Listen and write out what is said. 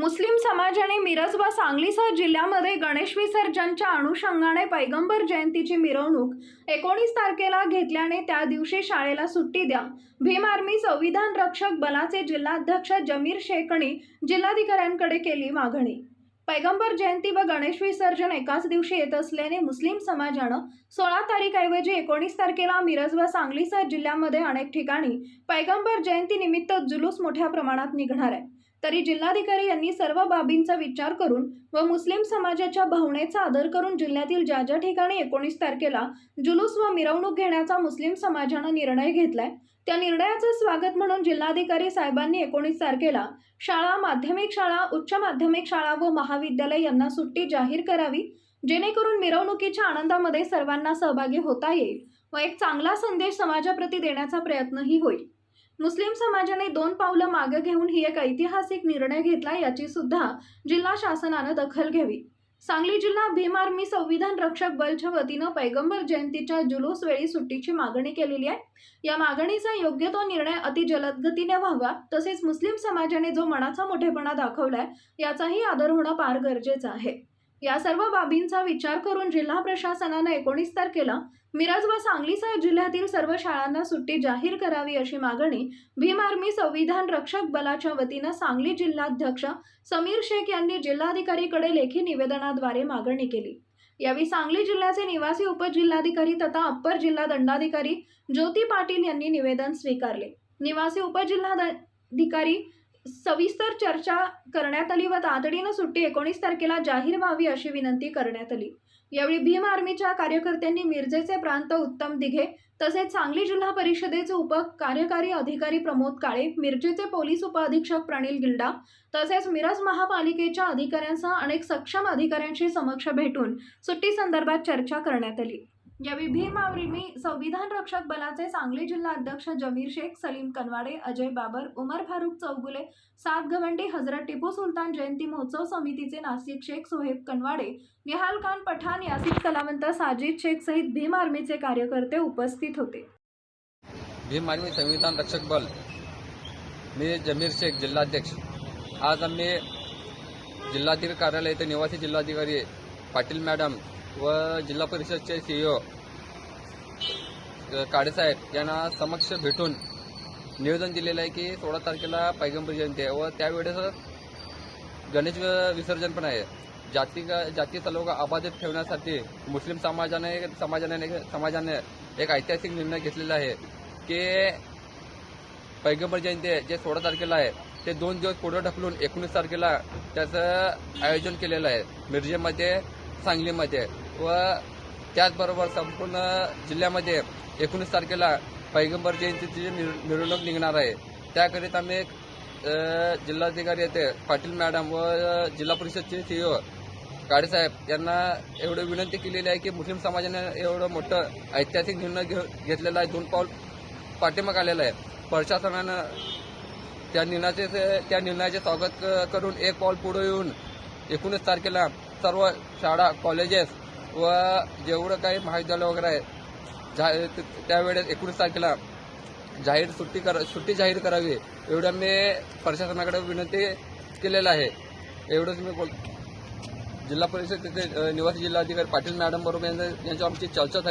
मुस्लिम समाजाने मिरज व सांगलीसह जिल्ह्यामध्ये गणेश विसर्जनच्या अनुषंगाने पैगंबर जयंतीची मिरवणूक एकोणीस तारखेला घेतल्याने त्या दिवशी शाळेला सुट्टी द्या. भीम आर्मी संविधान रक्षक बलाचे जिल्हाध्यक्ष जमीर शेखणी जिल्हाधिकाऱ्यांकडे केली मागणी. पैगंबर जयंती व गणेश विसर्जन एकाच दिवशी येत असल्याने मुस्लिम समाजानं सोळा तारीखऐवजी एकोणीस तारखेला मिरज व सांगलीसह जिल्ह्यामध्ये अनेक ठिकाणी पैगंबर जयंती निमित्त जुलूस मोठ्या प्रमाणात निघणार आहे. तरी जिल्हाधिकारी यांनी सर्व बाबींचा विचार करून व मुस्लिम समाजाच्या भावनेचा आदर करून जिल्ह्यातील ज्या ज्या ठिकाणी एकोणीस तारखेला जुलूस व मिरवणूक घेण्याचा मुस्लिम समाजानं निर्णय घेतलाय त्या निर्णयाचं स्वागत म्हणून जिल्हाधिकारी साहेबांनी एकोणीस तारखेला शाळा माध्यमिक शाळा उच्च माध्यमिक शाळा व महाविद्यालय यांना सुट्टी जाहीर करावी जेणेकरून मिरवणुकीच्या आनंदामध्ये सर्वांना सहभागी होता येईल व एक चांगला संदेश समाजाप्रती देण्याचा प्रयत्नही होईल. मुस्लिम समाजाने दोन पावलं मागे घेऊन ही एक ऐतिहासिक निर्णय घेतला याची सुद्धा जिल्हा शासनानं दखल घ्यावी. सांगली जिल्हा भीम आर्मी संविधान रक्षक बलच्या वतीनं पैगंबर जयंतीच्या जुलूस वेळी सुट्टीची मागणी केलेली आहे. या मागणीचा योग्य तो निर्णय अतिजलद गतीने व्हावा तसेच मुस्लिम समाजाने जो मनाचा मोठेपणा दाखवलाय याचाही आदर होणं फार गरजेचं आहे. या सर्व बाबींचा विचार करून जिल्हा प्रशासनानं एकोणीस तारखेला मिरज व सांगलीसह जिल्ह्यातील सर्व शाळांना सुट्टी जाहीर करावी अशी मागणी भीम आर्मी संविधान रक्षक बलाच्या वतीनं सांगली जिल्हाध्यक्ष समीर शेख यांनी जिल्हाधिकारीकडे लेखी निवेदनाद्वारे मागणी केली. यावेळी सांगली जिल्ह्याचे निवासी उपजिल्हाधिकारी तथा अप्पर जिल्हा दंडाधिकारी ज्योती पाटील यांनी निवेदन स्वीकारले. निवासी उपजिल्हाधिकारी सविस्तर चर्चा करण्यात आली व तातडीनं सुट्टी एकोणीस तारखेला जाहीर व्हावी अशी विनंती करण्यात आली. यावेळी भीम आर्मीच्या कार्यकर्त्यांनी मिरजेचे प्रांत उत्तम दिघे तसेच सांगली जिल्हा परिषदेचे उप कार्यकारी अधिकारी प्रमोद काळे मिरजेचे पोलीस उपअधीक्षक प्रणिल गिल्डा तसेच मिरज महापालिकेच्या अधिकाऱ्यांसह अनेक सक्षम अधिकाऱ्यांशी समक्ष भेटून सुट्टी संदर्भात चर्चा करण्यात आली. यावेळी भीम संविधान रक्षक बलाचे सांगली जिल्हा अध्यक्ष जमीर शेख सलीम कनवाडे अजय बाबर उमर फारुक चौगुले सात गवंडी हजरत टिपू सुलतान जयंती महोत्सव समितीचे नाशिक शेख सोहेब कनवाडे निहाल खान पठाण यासिक कलावंत साजिद शेख सहित भीम आर्मीचे कार्यकर्ते उपस्थित होते. भीम आर्मी संविधान रक्षक बल मी जमीर शेख जिल्हाध्यक्ष. आज आम्ही जिल्हाधिकारी कार्यालय येथे निवासी जिल्हाधिकारी पाटील मॅडम व जिल्हा परिषदचे सीईओ काळेसाहेब यांना समक्ष भेटून निवेदन दिलेलं आहे की सोळा तारखेला पैगंबर जयंती आहे व त्यावेळेस गणेश विसर्जन पण आहे. जाती जाती लोक अबाधित ठेवण्यासाठी मुस्लिम समाजाने समाजाने समाजाने एक ऐतिहासिक निर्णय घेतलेला आहे की पैगंबर जयंती आहे, जे सोळा तारखेला आहे ते दोन दिवस पुढे ढकलून एकोणीस तारखेला त्याचं आयोजन केलेलं आहे. मिरजेमध्ये सांगलीमध्ये. व त्याचबरोबर संपूर्ण जिल्ह्यामध्ये एकोणीस तारखेला पैगंबर जयंतीची मिरवणूक निघणार आहे. त्याकरिता मी एक जिल्हाधिकारी येते पाटील मॅडम व जिल्हा परिषदचे सीईओ काळेसाहेब यांना एवढं विनंती केलेली आहे की मुस्लिम समाजाने एवढं मोठं ऐतिहासिक निर्णय घेऊ घेतलेला आहे. दोन पाऊल पाठिंबा आलेला आहे. प्रशासनानं त्या निर्णयाचे त्या निर्णयाचे स्वागत करून एक पाऊल पुढे येऊन एकोणीस तारखेला सर्व शाळा कॉलेजेस व जेवढं काही महाविद्यालय वगैरे आहे जा- त्यावेळेस एकोणीस तारखेला जाहीर सुट्टी कर सुट्टी जाहीर करावी एवढं मी प्रशासनाकडे विनंती केलेलं आहे. एवढंच मी बोल जिल्हा परिषद तिथे निवासी जिल्हाधिकारी पाटील मॅडम बरोबर यांच्यावर आमची चर्चा झाली.